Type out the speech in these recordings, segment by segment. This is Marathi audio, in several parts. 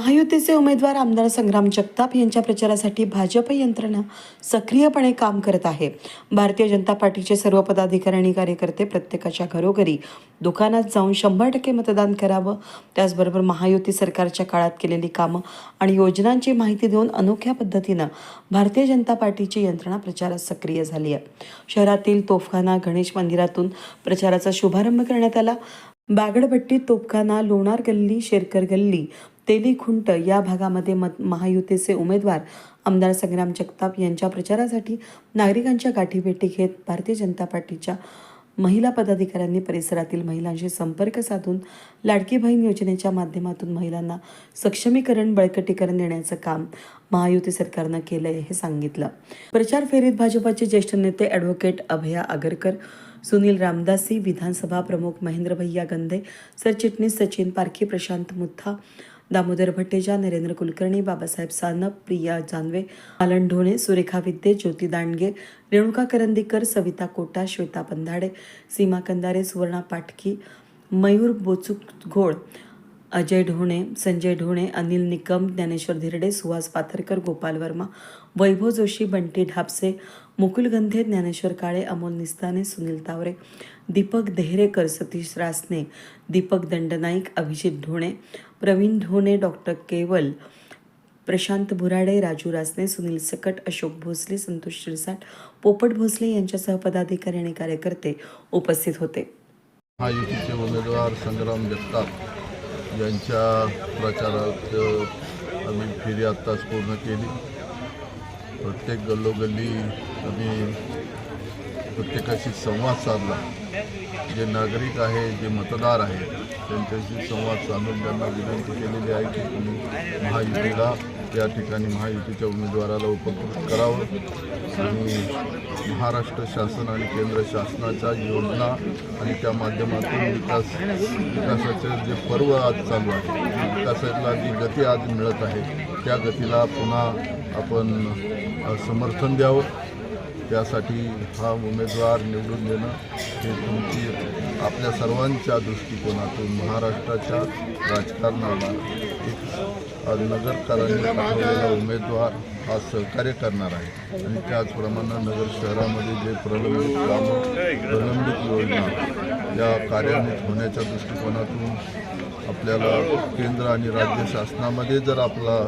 महायुतीचे उमेदवार आमदार संग्राम जगताप यांच्या प्रचारासाठी भाजप यंत्रणा सक्रियपणे काम करत आहे. भारतीय जनता पार्टीचे सर्व पदाधिकारी आणि कार्यकर्ते प्रत्येकाच्या घरोघरी दुकानात जाऊन शंभर टक्के मतदान करावं. त्याचबरोबर महायुती सरकारच्या काळात केलेली कामं आणि योजनांची माहिती देऊन अनोख्या पद्धतीनं भारतीय जनता पार्टीची यंत्रणा प्रचारात सक्रिय झाली आहे. शहरातील तोफखाना गणेश मंदिरातून प्रचाराचा शुभारंभ करण्यात आला. बागडभट्टी तोपखाना लोणार गल्ली शेरकर गल्ली तेली खुंट या भागामध्ये मत महायुतीचे उमेदवार आमदार संग्राम जगताप यांच्या प्रचारासाठी नागरिकांच्या गाठीभेटी घेत भारतीय जनता पार्टीच्या महिला पदाधिकाऱ्यांनी परिसरातील महिलांशी संपर्क साधून लाडकी बहीण योजनेच्या माध्यमातून महिलांना सक्षमीकरण बळकटीकरण देण्याचं काम महायुती सरकारनं केलंय हे सांगितलं. प्रचार फेरीत भाजपाचे ज्येष्ठ नेते ॲडव्होकेट अभया आगरकर सुनील रामदासी विधानसभा प्रमुख महेंद्र भैया गंधे सरचिटणीस सचिन पारखी प्रशांत मुथा दामोदर भट्टेजा नरेंद्र कुलकर्णी बाबासाहेब सानप प्रिया जानवे आलन ढोणे सुरेखा विद्ये ज्योती दांडगे रेणुका करंदीकर सविता कोटा श्वेता पंधाडे सीमा कंदारे सुवर्णा पाटकी मयूर बोचुक घोळ अजय ढोणे संजय ढोणे अनिल निकम ज्ञानेश्वर धिरडे सुहास पाथरकर गोपाल वर्मा वैभव जोशी बंटी ढापसे मुकुल गंधे ज्ञानेश्वर काळे अमोल निस्ताने सुनील तावरे दीपक देहरेकर सतीश रासने दीपक दंडनाईक अभिजित ढोणे प्रवीण ढोणे डॉक्टर केवल प्रशांत बुराडे राजू रासने सुनील सकट अशोक भोसले संतोष शिरसाट पोपट भोसले यांच्यासह पदाधिकारी आणि कार्यकर्ते उपस्थित होते. उमेदवार संग्राम जगताप. यांच्या प्रचारात आम्ही फेरी आत्ताच पूर्ण केली. प्रत्येक गल्लोगल्ली आम्ही प्रत्येकाशी संवाद साधला. जे नागरिक आहे जे मतदार आहे त्यांच्याशी संवाद साधून त्यांना विनंती केलेली आहे की तुम्ही महायुतीला त्या ठिकाणी महायुतीच्या उमेदवाराला उपकृत करावं. आणि महाराष्ट्र शासन आणि केंद्र शासनाच्या योजना आणि त्या माध्यमातून विकास विकासाचे जे पर्व आज चालू आहे विकासाला जी गती आज मिळत आहे त्या गतीला पुन्हा आपण समर्थन द्यावं. त्यासाठी हा उमेदवार निवडून देणं हे तुमची आपल्या सर्वांच्या दृष्टिकोनातून महाराष्ट्राच्या राजकारणाला एक नगरकरांनी पाठवलेला उमेदवार हा सहकार्य करणार आहे. आणि त्याचप्रमाणे नगर शहरामध्ये जे प्रलंबित कामं प्रलंबित योजना या कार्यान्वित होण्याच्या दृष्टिकोनातून आपल्याला केंद्र आणि राज्य शासनामध्ये जर आपला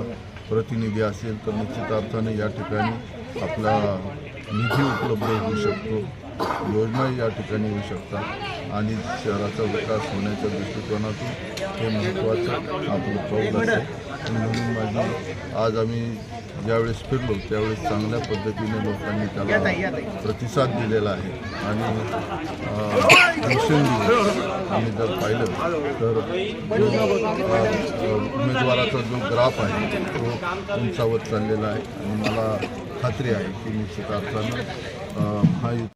प्रतिनिधी असेल तर निश्चित अर्थाने या ठिकाणी आपला निधी उपलब्ध होऊ शकतो. योजना या ठिकाणी येऊ शकतात. आणि शहराचा विकास होण्याच्या दृष्टिकोनातून हे महत्त्वाचं आपलं पाऊल असेल आणि म्हणून माझी आज आम्ही ज्यावेळेस फिरलो त्यावेळेस चांगल्या पद्धतीने लोकांनी त्याला प्रतिसाद दिलेला आहे. आणि दिवसेंदिवस आम्ही जर पाहिलं तर उमेदवाराचा जो ग्राफ आहे तो उंचावत चाललेला आहे. आणि मला खात्री आहे की निश्चित अर्थानं